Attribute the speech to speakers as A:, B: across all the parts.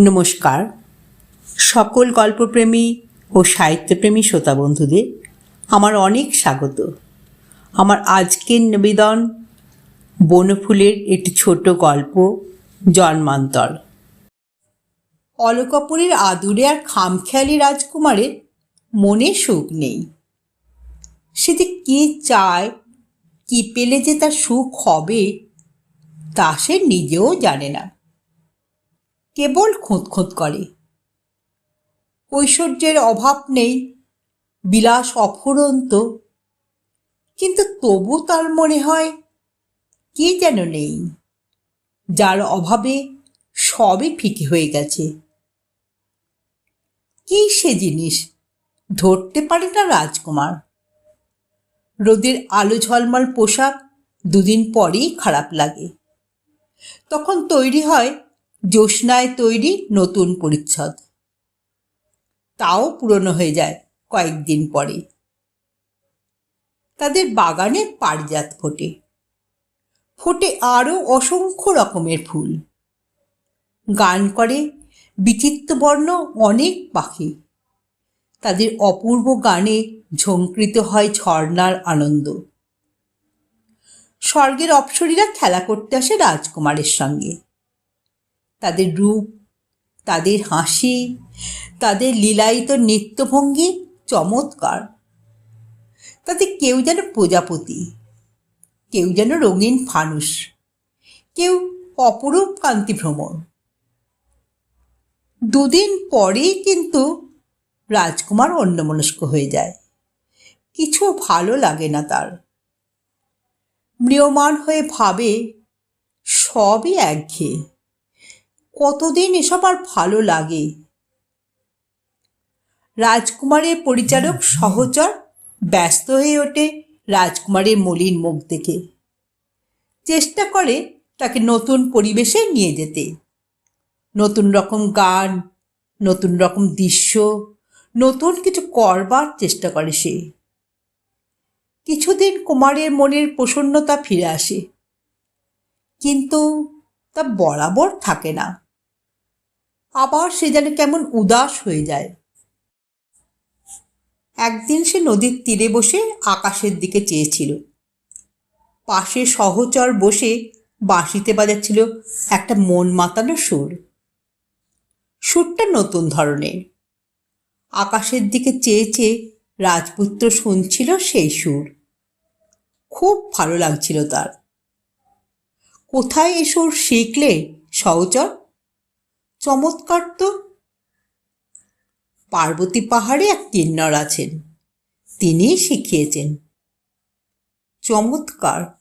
A: নমস্কার। সকল গল্পপ্রেমী ও সাহিত্যপ্রেমী শ্রোতা বন্ধুদের আমার অনেক স্বাগত। আমার আজকের নিবেদন বনফুলের একটি ছোট গল্প, জন্মান্তর। অলকাপুরের আদুরে আর খামখেয়ালি রাজকুমারের মনে সুখ নেই। সে যে কী চায়, কী পেলে যে তার সুখ হবে, তা সে নিজেও জানে না। কেবল খুঁতখুঁত করে। ঐশ্বর্যের অভাব নেই, বিলাস অফুরন্ত। কিন্তু তবু তার মনে হয়, কি যেন নেই, যার অভাবে সবই ফিকে হয়ে গেছে। কি সে জিনিস, ধরতে পারে না রাজকুমার। রোদের আলো ঝলমল পোশাক দুদিন পরেই খারাপ লাগে। তখন তৈরি হয় জ্যোৎস্নায় তৈরি নতুন পরিচ্ছদ। তাও পুরনো হয়ে যায় কয়েকদিন পরে। তাদের বাগানে পারিজাত ফোটে। ফোটে আরও অসংখ্য রকমের ফুল। গান করে বিচিত্রবর্ণ অনেক পাখি। তাদের অপূর্ব গানে ঝঙ্কৃত হয় ঝর্ণার আনন্দ। স্বর্গের অপ্সরীরা খেলা করতে আসে রাজকুমারের সঙ্গে। তাদের রূপ, তাদের হাসি, তাদের লীলায়িত নৃত্যভঙ্গি চমৎকার। তাতে কেউ যেন প্রজাপতি, কেউ যেন রঙিন ফানুস কেউ অপরূপ কান্তি ভ্রমণ দুদিন পরেই কিন্তু রাজকুমার অন্যমনস্ক হয়ে যায়। কিছু ভালো লাগে না তার। ম্রিয়মান হয়ে ভাবে, সবই একঘেয়ে। কতদিন এসব আর ভালো লাগে? রাজকুমারের পরিচারক সহচর ব্যস্ত হয়ে ওঠে রাজকুমারের মলিন মুখ দেখে। চেষ্টা করে তাকে নতুন পরিবেশে নিয়ে যেতে। নতুন রকম গান, নতুন রকম দৃশ্য, নতুন কিছু করবার চেষ্টা করে সে। কিছুদিন কুমারের মনের প্রসন্নতা ফিরে আসে। কিন্তু তা বরাবর থাকে না। আবার সে যেন কেমন উদাস হয়ে যায়। একদিন সে নদীর তীরে বসে আকাশের দিকে চেয়েছিল। পাশে সহচর বসে বাঁশিতে বাজাচ্ছিল একটা মন মাতানো সুর। সুরটা নতুন ধরনের। আকাশের দিকে চেয়ে চেয়ে রাজপুত্র শুনছিল সেই সুর। খুব ভালো লাগছিল তার। কোথায় এ সুর শিখলে সহচর? চমৎকার তো। পার্বতী পাহাড়ে এক কিন্নর আছেন। তিনিই শিখিয়েছেন। চমৎকার।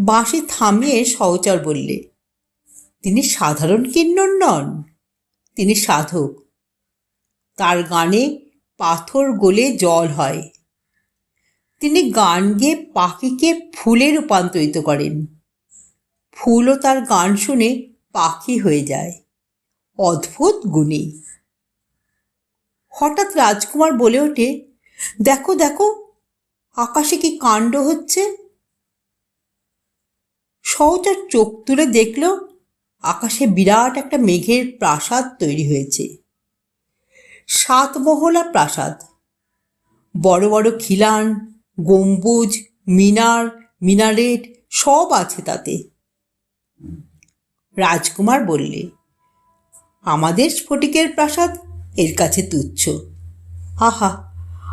A: বাঁশি থামিয়ে সহচর বললে, তিনি সাধারণ কিন্নর নন, তিনি সাধক। তার গানে পাথর গলে জল হয়। তিনি গান গেয়ে পাখিকে ফুলে রূপান্তরিত করেন। ফুলও তার গান শুনে পাখি হয়ে যায়। অদ্ভুত গুণী। হঠাৎ রাজকুমার বলে ওঠে, দেখো দেখো, আকাশে কি কাণ্ড হচ্ছে? সহচার চোখ তুলে দেখল, আকাশে বিরাট একটা মেঘের প্রাসাদ তৈরি হয়েছে। সাত মহলা প্রাসাদ। বড় বড় খিলান, গম্বুজ, মিনার, মিনারেট সব আছে তাতে। রাজকুমার বললে, আমাদের স্ফটিকের প্রাসাদ এর কাছে তুচ্ছ। আহা,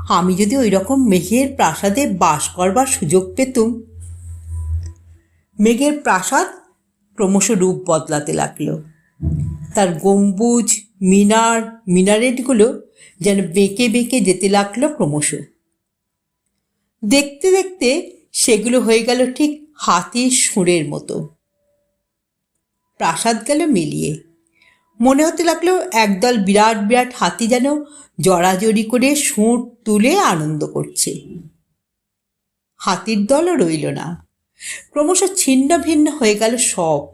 A: আমি যদি ওই রকম মেঘের প্রাসাদে বাস করবার সুযোগ পেতুম? মেঘের প্রাসাদ ক্রমশ রূপ বদলাতে লাগল। তার গম্বুজ, মিনার, মিনারেটগুলো যেন বেঁকে বেঁকে যেতে লাগল ক্রমশ। দেখতে দেখতে সেগুলো হয়ে গেল ঠিক হাতির সুরের মতো। প্রাসাদ গেল মিলিয়ে। মনে হতে লাগল একদল বিরাট বিরাট হাতি যেন জড়াজড়ি করে সুঁট তুলে আনন্দ করছে। হাতির দলও রইল না। ক্রমশ ছিন্ন ভিন্ন হয়ে গেল সব।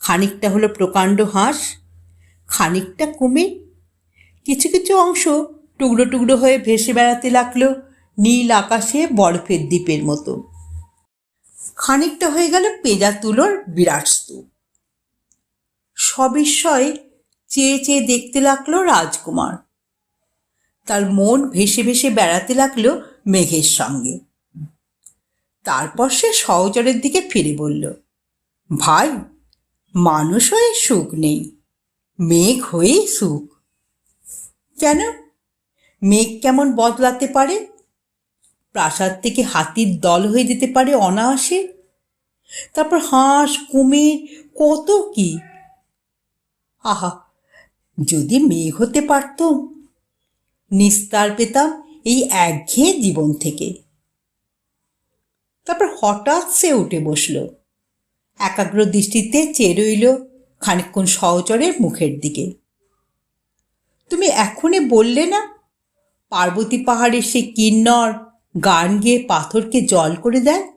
A: খানিকটা হলো প্রকাণ্ড হাঁস, খানিকটা কুমির। কিছু কিছু অংশ টুকরো টুকরো হয়ে ভেসে বেড়াতে লাগল নীল আকাশে বরফের দ্বীপের মতো। খানিকটা হয়ে গেল পেজা তুলোর বিরাট স্তূপ। সবিস্ময়ে চেয়ে চেয়ে দেখতে লাগল রাজকুমার। তার মন ভেসে ভেসে বেড়াতে লাগল মেঘের সঙ্গে। তারপর সে সহচরের দিকে ফিরে বলল, ভাই, মানুষ হয়ে সুখ নেই, মেঘ হয়েই সুখ। কেন? মেঘ কেমন বদলাতে পারে? প্রাসাদ থেকে হাতির দল হয়ে যেতে পারে অনায়াসে। তারপর হাঁস, কুমির, কত কি আহা, যদি মেঘ হতে পারতাম নিস্তার পেতাম এই একঘেয়ে জীবন থেকে। তারপর হঠাৎ সে উঠে বসল। একাগ্র দৃষ্টিতে চেয়ে রইল খানিকক্ষণ সহচরের মুখের দিকে। তুমি এখনই বললে না, পার্বতী পাহাড়ে সে কিন্নর গান গেয়ে পাথরকে জল করে দেয়?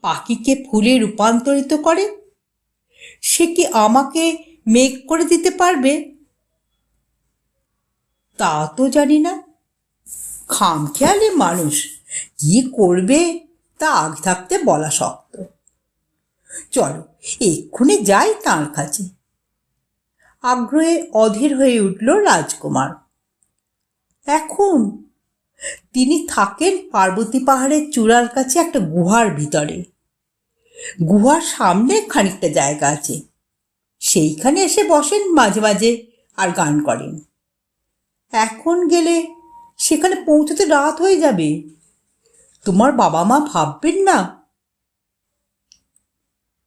A: পাখিকে ফুলে রূপান্তরিত করে? সে কি আমাকে মেঘ করে দিতে পারবে? তা তো জানি না। খামখেয়ালি মানুষ কি করবে তা আগ থাকতে বলা শক্ত। চলো, এক্ষুনি যাই তাঁর কাছে। আগ্রহে অধীর হয়ে উঠল রাজকুমার। এখন তিনি থাকেন পার্বতী পাহাড়ের চূড়ার কাছে একটা গুহার ভিতরে। গুহার সামনে খানিকটা জায়গা আছে। সেইখানে এসে বসেন মাঝে মাঝে আর গান করেন। এখন গেলে সেখানে পৌঁছতে রাত হয়ে যাবে। তোমার বাবা মা ভাববেন না?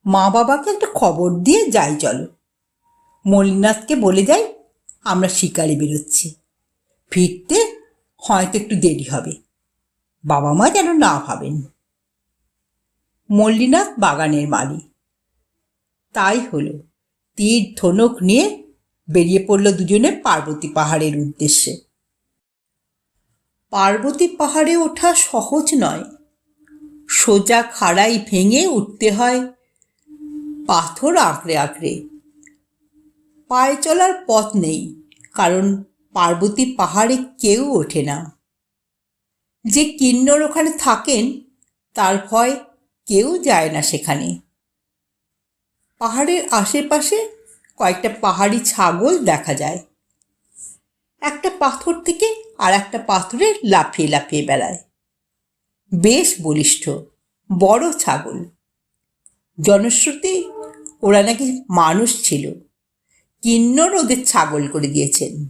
A: মা বাবাকে একটা খবর দিয়ে যাই চলো। মলিনাথকে বলে যাই, আমরা শিকারে বেরোচ্ছি। ফিরতে হয়তো একটু দেরি হবে। বাবা মা যেন না ভাবেন। মল্লিনাথ বাগানের মালি তাই হলো। তীর, ধনুক নিয়ে বেরিয়ে পড়ল দুজনে পার্বতী পাহাড়ের উদ্দেশ্যে। পার্বতী পাহাড়ে ওঠা সহজ নয়। সোজা খাড়াই ভেঙে উঠতে হয় পাথর আঁকড়ে আঁকড়ে। পায়ে চলার পথ নেই, কারণ পার্বতী পাহাড়ে কেউ ওঠে না। যে কিন্নর ওখানে থাকেন, তার ভয় কেউ যায় না সেখানে। পাহাড়ের আশেপাশে কয়েকটা পাহাড়ি ছাগল দেখা যায়। একটা পাথর থেকে আর একটা পাথরে লাফিয়ে লাফিয়ে বেড়ায়। বেশ বলিষ্ঠ, বড় ছাগল। জনশ্রুতি, ওরা নাকি মানুষ ছিল। কিন্নর ওদের ছাগল করে দিয়েছেন।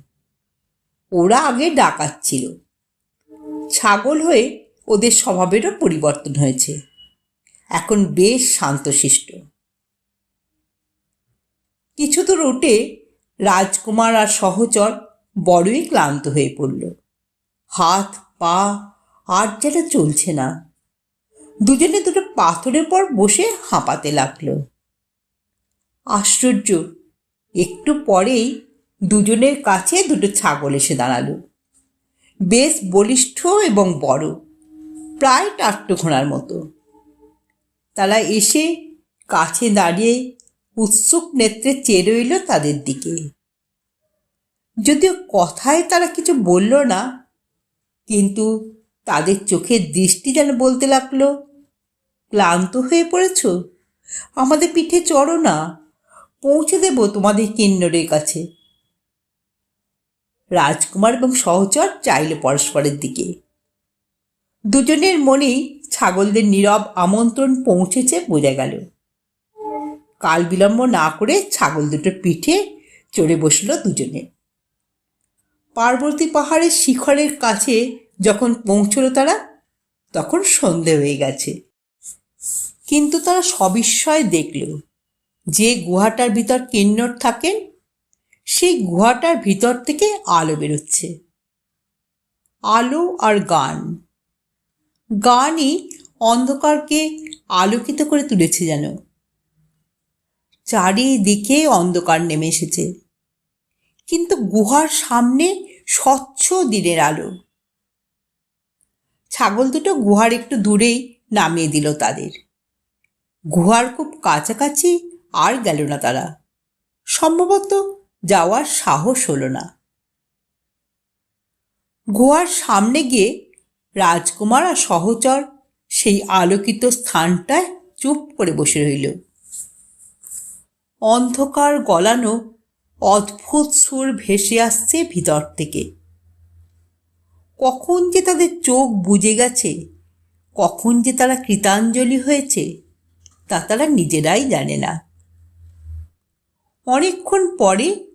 A: ওরা আগে ডাকাত ছিল। ছাগল হয়ে ওদের স্বভাবেরও পরিবর্তন হয়েছে। এখন বেশ শান্তশিষ্ট। কিছু দূর উঠে রাজকুমার আর সহচর বড়ই ক্লান্ত হয়ে পড়ল। হাত, পা আর যেন চলছে না। দুজনে দুটো পাথরের পর বসে হাঁপাতে লাগল। আশ্চর্য, একটু পরেই দুজনের কাছে দুটো ছাগল এসে দাঁড়াল। বেশ বলিষ্ঠ এবং বড়, প্রায় টাট্টু ঘোড়ার মতো। তারা এসে কাছে দাঁড়িয়ে উৎসুক নেত্রে চেয়ে রইল তাদের দিকে। যদিও কথায় তারা কিছু বলল না, কিন্তু তাদের চোখের দৃষ্টি যেন বলতে লাগল, ক্লান্ত হয়ে পড়েছ? আমাদের পিঠে চড়ো না, পৌঁছে দেব তোমাদের কিন্নরের কাছে। রাজকুমার এবং সহচর চাইল পরস্পরের দিকে। দুজনের মনেই ছাগলদের নীরব আমন্ত্রণ পৌঁছেছে, বোঝা গেল। কাল বিলম্ব না করে ছাগল দুটোর পিঠে চড়ে বসল দুজনে। পার্বতী পাহাড়ের শিখরের কাছে যখন পৌঁছল তারা, তখন সন্ধে হয়ে গেছে। কিন্তু তারা সবিস্ময় দেখল যে গুহাটার ভিতর কিন্নর থাকেন, সেই গুহাটার ভিতর থেকে আলো বেরোচ্ছে। আলো আর গান। গানই অন্ধকারকে আলোকিত করে তুলেছে যেন। চারিদিকে অন্ধকার নেমে এসেছে। কিন্তু গুহার সামনে স্বচ্ছ দিনের আলো। ছাগল দুটো গুহার একটু দূরেই নামিয়ে দিল তাদের। গুহার খুব কাছাকাছি আর গেল না তারা। সম্ভবত যাওয়ার সাহস হলো না। গুহার সামনে গিয়ে রাজকুমার আর সহচর সেই আলোকিত স্থানটায় চুপ করে বসে রইল। অন্ধকার গলানো অদ্ভুত সুর ভেসে আসছে ভিতর থেকে। কখন যে তাদের চোখ বুজে গেছে, কখন যে তারা কৃতাঞ্জলি হয়েছে, তা তারা নিজেরাই জানে না। অনেকক্ষণ পরে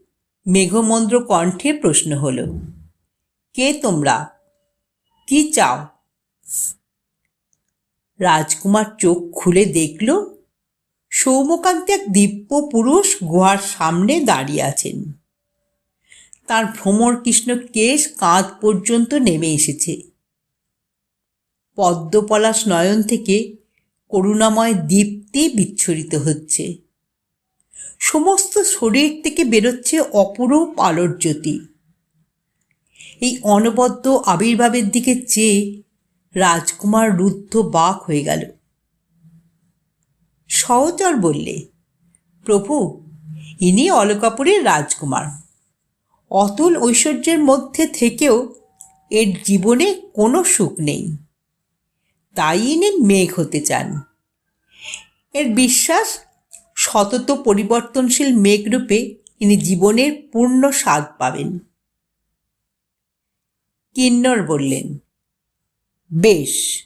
A: মেঘমন্দ্র কণ্ঠে প্রশ্ন হলো, কে তোমরা? কি চাও? রাজকুমার চোখ খুলে দেখল সৌমকান্ত এক দিব্য পুরুষ গুহার সামনে দাঁড়িয়ে আছেন। তার ভ্রমর কৃষ্ণ কেশ কাঁধ পর্যন্ত নেমে এসেছে। পদ্মপলাশ নয়ন থেকে করুণাময় দীপ্তি বিচ্ছুরিত হচ্ছে। সমস্ত শরীর থেকে বেরোচ্ছে অপরূপ আলোর জ্যোতি। এই অনবদ্য আবির্ভাবের দিকে চেয়ে রাজকুমার রুদ্ধ বাক হয়ে গেল। সহচর বললে, প্রভু, ইনি অলকাপুরের রাজকুমার। অতুল ঐশ্বর্যের মধ্যে থেকেও এর জীবনে কোনো সুখ নেই। তাই ইনি মেঘ হতে চান। এর বিশ্বাস সতত পরিবর্তনশীল মেঘরূপে ইনি জীবনের পূর্ণ স্বাদ পাবেন। কিন্নর বললেন, বেশ,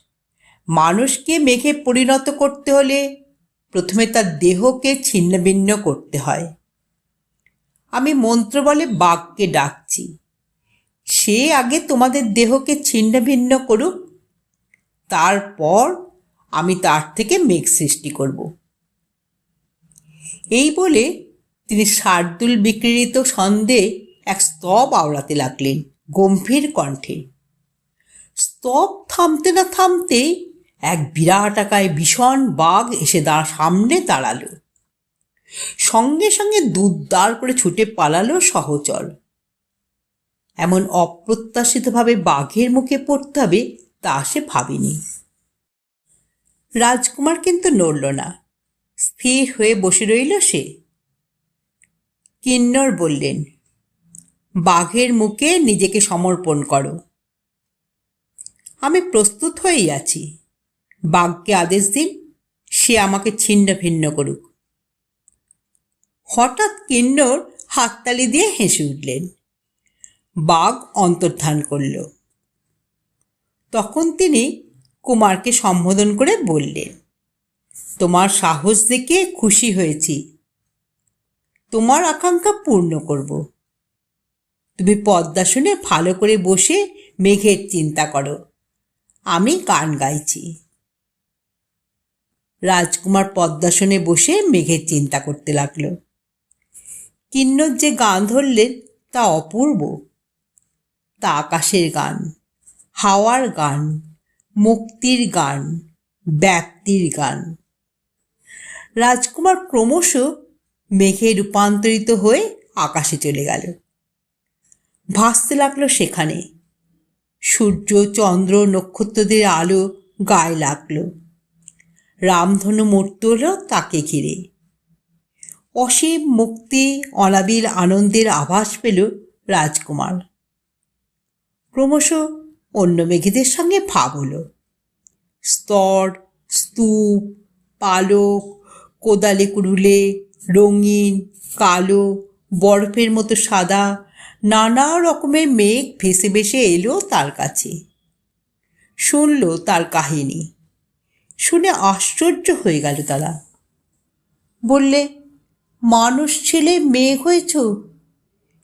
A: মানুষকে মেঘে পরিণত করতে হলে প্রথমে তার দেহকে ছিন্নভিন্ন করতে হয়। আমি মন্ত্র বলে বাঘকে ডাকছি, সে আগে তোমাদের দেহকে ছিন্ন ভিন্ন করুক, তারপর আমি তার থেকে মেঘ সৃষ্টি করব এই বলে তিনি শার্দুল বিক্রিত ছন্দে এক স্তব আওড়াতে লাগলেন গম্ভীর কণ্ঠে। স্তব থামতে না থামতে এক বিরাট আকায় ভীষণ বাঘ এসে দাঁড় সামনে দাঁড়াল। সঙ্গে সঙ্গে দুধ দাঁড় করে ছুটে পালালো সহচর। এমন অপ্রত্যাশিতভাবে বাঘের মুখে পড়তে হবে তা সে ভাবিনি। রাজকুমার কিন্তু নড়ল না। স্থির হয়ে বসে রইল সে। কিন্নর বললেন, বাঘের মুখে নিজেকে সমর্পণ করো। আমি প্রস্তুত হয়েই আছি। বাঘকে আদেশ দিন, সে আমাকে ছিন্ন ভিন্ন করুক। হঠাৎ কিন্নর হাততালি দিয়ে হেসে উঠলেন। বাঘ অন্তর্ধান করল। তখন তিনি কুমারকে সম্বোধন করে বললেন, তোমার সাহস দেখে খুশি হয়েছি। তোমার আকাঙ্ক্ষা পূর্ণ করব। তুমি পদ্মা শুনে ভালো করে বসে মেঘের চিন্তা করো। আমি গান গাইছি। রাজকুমার পদ্মাসনে বসে মেঘের চিন্তা করতে লাগল। কিন্নর যে গান ধরলেন তা অপূর্ব। তা আকাশের গান, হাওয়ার গান, মুক্তির গান, ব্যক্তির গান। রাজকুমার ক্রমশ মেঘে রূপান্তরিত হয়ে আকাশে চলে গেল। ভাসতে লাগল সেখানে। সূর্য, চন্দ্র, নক্ষত্রদের আলো গায়ে লাগল। রামধনু মূর্তি হলো তাকে ঘিরে। অসীম মুক্তি, অনাবিল আনন্দের আভাস পেল রাজকুমার। ক্রমশ অন্য মেঘেদের সঙ্গে ভাব হলো। স্তর, স্তূপ, পালক, কোদালে কুড়ুলে, রঙিন, কালো, বরফের মতো সাদা, নানা রকমের মেঘ ভেসে ভেসে এলো তার কাছে। শুনল তার কাহিনী। শুনে আশ্চর্য হয়ে গেল তারা। বললে, মানুষ ছেলে, মেয়ে হয়েছ?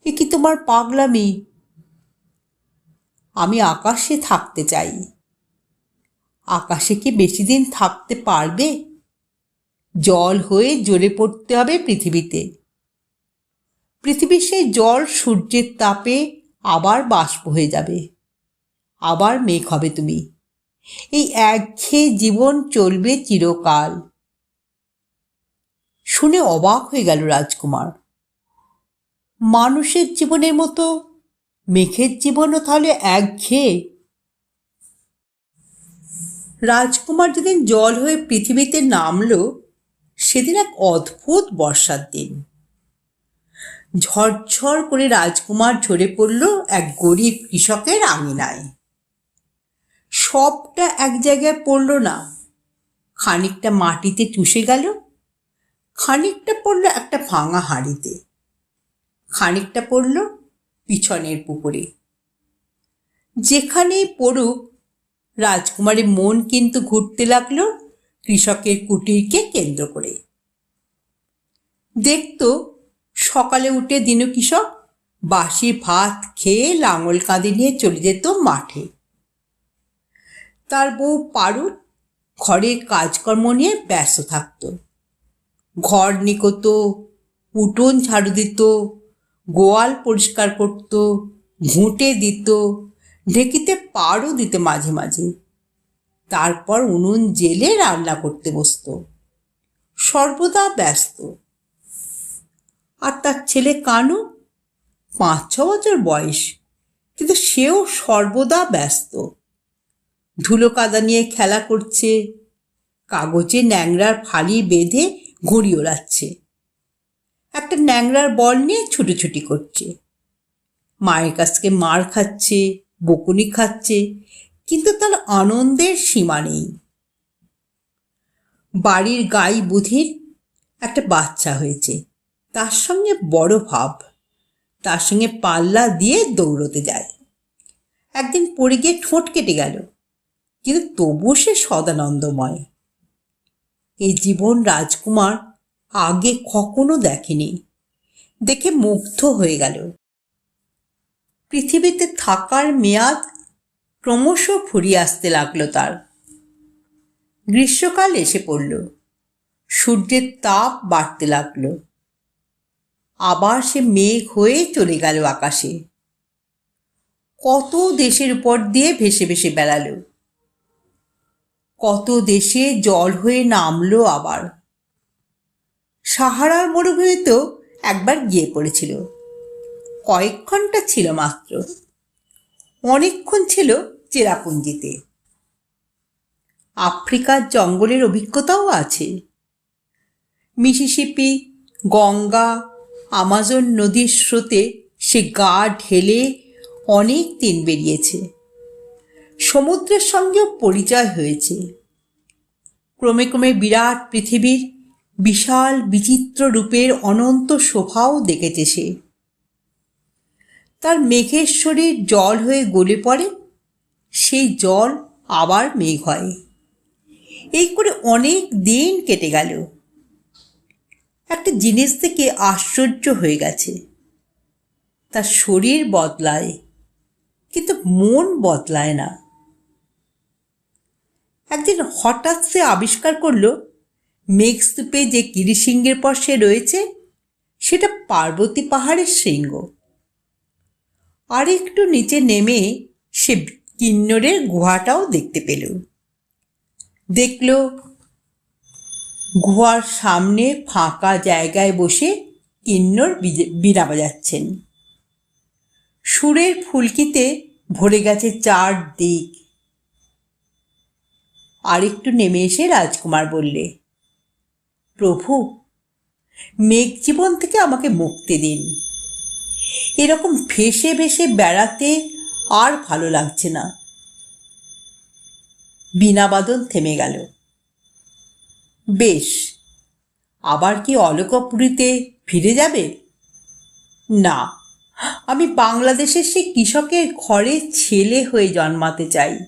A: এ কি তোমার পাগলামি? আমি আকাশে থাকতে চাই। আকাশে কি বেশি দিন থাকতে পারবে? জল হয়ে জ্বলে পড়তে হবে পৃথিবীতে। পৃথিবীর সেই জল, সূর্যের তাপে আবার বাষ্প হয়ে যাবে। আবার মেঘ হবে তুমি। এই একঘেয়ে জীবন চলবে চিরকাল। শুনে অবাক হয়ে গেল রাজকুমার। মানুষের জীবনের মতো, মেঘের জীবনও তাহলে একঘেয়ে। রাজকুমার যেদিন জল হয়ে পৃথিবীতে নামলো, সেদিন এক অদ্ভুত বর্ষার দিন। ঝরঝর করে রাজকুমার ঝরে পড়ল এক গরিব কৃষকের আঙিনায়। সবটা এক জায়গায় পড়ল না। খানিকটা মাটিতে চুষে গেল, খানিকটা পড়ল একটা ভাঙা হাঁড়িতে। খানিকটা পড়ল পিছনের পুকুরে। যেখানেই পড়ুক রাজকুমারীর মন কিন্তু ঘুরতে লাগল কৃষকের কুটিরকে কেন্দ্র করে। দেখতো সকালে উঠে দিনু কৃষক বাসি ভাত খেয়ে লাঙল কাঁদে নিয়ে চলে যেত মাঠে। তার বউ পারুল ঘরের কাজকর্ম নিয়ে ব্যস্ত থাকত। ঘর নিকত, উঠোন ঝাড়ু দিত, গোয়াল পরিষ্কার করত, ঘুঁটে দিত, ঢেকিতে পাড়ও দিত মাঝে মাঝে। তারপর উনুন জেলে রান্না করতে বসত। সর্বদা ব্যস্ত। আর তার ছেলে কানু পাঁচ ছ বছর বয়স, কিন্তু সেও সর্বদা ব্যস্ত। ধুলো কাদা নিয়ে খেলা করছে। কাগজে ন্যাংরার ফালি বেঁধে ঘুড়ি ওড়াচ্ছে। একটা ন্যাংরার বল নিয়ে ছুটোছুটি করছে। মায়ের কাছ থেকে মার খাচ্ছে, বকুনি খাচ্ছে, কিন্তু তার আনন্দের সীমা নেই। বাড়ির গাই বুধির একটা বাচ্চা হয়েছে। তার সঙ্গে বড় ভাব। তার সঙ্গে পাল্লা দিয়ে দৌড়তে যায়। একদিন পড়ে গিয়ে ঠোঁট কেটে গেল। কিন্তু তবুও সে সদানন্দময়। এই জীবন রাজকুমার আগে কখনো দেখেনি। দেখে মুগ্ধ হয়ে গেল। পৃথিবীতে থাকার মেয়াদ ক্রমশ ফুরিয়ে আসতে লাগল তার। গ্রীষ্মকাল এসে পড়ল। সূর্যের তাপ বাড়তে লাগল। আবার সে মেঘ হয়ে চলে গেল আকাশে। কত দেশের উপর দিয়ে ভেসে ভেসে বেড়ালো। কত দেশে জল হয়ে নামলো আবার। সাহারার মরুভূমিতেও একবার গিয়ে পড়েছিল। কয়েক ঘণ্টা ছিল মাত্র। অনেকক্ষণ ছিল চেরাপুঞ্জিতে। আফ্রিকার জঙ্গলের অভিজ্ঞতাও আছে। মিসিসিপি, গঙ্গা, আমাজন নদীর স্রোতে সে গা ঢেলে অনেক দিন বেরিয়েছে। সমুদ্রের সঙ্গেও পরিচয় হয়েছে। ক্রমে ক্রমে বিরাট পৃথিবীর বিশাল বিচিত্র রূপের অনন্ত শোভাও দেখেছে সে। তার মেঘের শরীর জল হয়ে গলে পড়ে, সেই জল আবার মেঘ হয়। এই করে অনেক দিন কেটে গেল। একটা জিনিস থেকে আশ্চর্য হয়ে গেছে। তার শরীর বদলায়, কিন্তু মন বদলায় না। একদিন হঠাৎ সে আবিষ্কার করল মেঘস্তূপে যে গিরিসিংহের পর সে রয়েছে, সেটা পার্বতী পাহাড়ের শৃঙ্গ। আর একটু নিচে নেমে সে কিন্নরের গুহাটাও দেখতে পেল। দেখল, গুহার সামনে ফাঁকা জায়গায় বসে কিন্নর বীণা বাজাচ্ছেন। সুরের ফুলকিতে ভরে গেছে চার দিক আরেকটু নেমে এসে রাজকুমার বললে, প্রভু, মেঘ জীবন থেকে আমাকে মুক্তি দিন। এরকম ভেসে ভেসে বেড়াতে আর ভালো লাগছে না। বিনাবাদন থেমে গেল। বেশ, আবার কি অলকাপুরীতে ফিরে যাবে? না, আমি বাংলাদেশের সে কৃষকের ঘরে ছেলে হয়ে জন্মাতে চাই।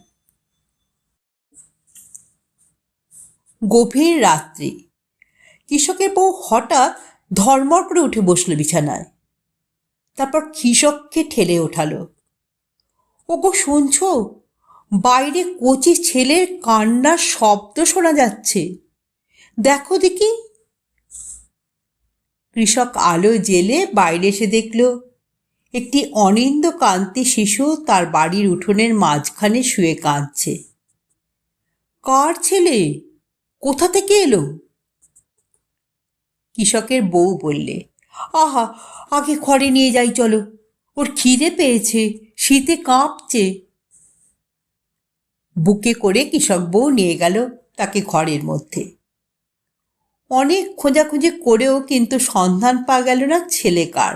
A: গভীর রাত্রি। কৃষকের বউ হঠাৎ ধর্মর করে উঠে বসল বিছানায়। তারপর কৃষককে ঠেলে ওঠালো। ওগো, শুনছো? বাইরে কচি ছেলের কান্নার শব্দ শোনা যাচ্ছে। দেখো দেখি। কৃষক আলো জেলে বাইরে এসে দেখল, একটি অনিন্দ কান্তি শিশু তার বাড়ির উঠোনের মাঝখানে শুয়ে কাঁদছে। কার ছেলে? কোথা থেকে এলো? কৃষকের বউ বললে, আহা, আগে ঘরে নিয়ে যাই, চলো। ওর খিদে পেয়েছে, শীতে কাঁপছে। বুকে করে কৃষক বউ নিয়ে গেল তাকে ঘরের মধ্যে। অনেক খোঁজাখুঁজি করেও কিন্তু সন্ধান পাওয়া গেল না ছেলে কার।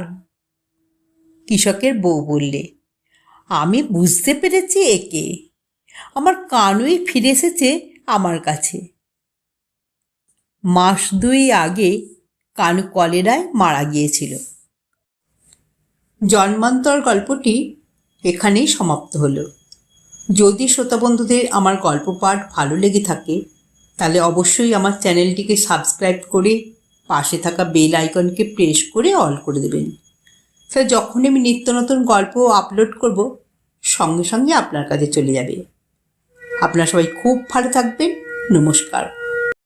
A: কৃষকের বউ বললে, আমি বুঝতে পেরেছি একে। আমার কানুই ফিরে এসেছে আমার কাছে। মাস দুই আগে কানু কলেরায় মারা গিয়েছিল। জন্মান্তর গল্পটি এখানেই সমাপ্ত হলো। যদি শ্রোতা বন্ধুদের আমার গল্প পাঠ ভালো লেগে থাকে, তাহলে অবশ্যই আমার চ্যানেলটিকে সাবস্ক্রাইব করে পাশে থাকা বেল আইকনকে প্রেস করে অল করে দেবেন। স্যার যখনই আমি নিত্য নতুন গল্প আপলোড করব, সঙ্গে সঙ্গে আপনার কাছে চলে যাবে। আপনারা সবাই খুব ভালো থাকবেন। নমস্কার।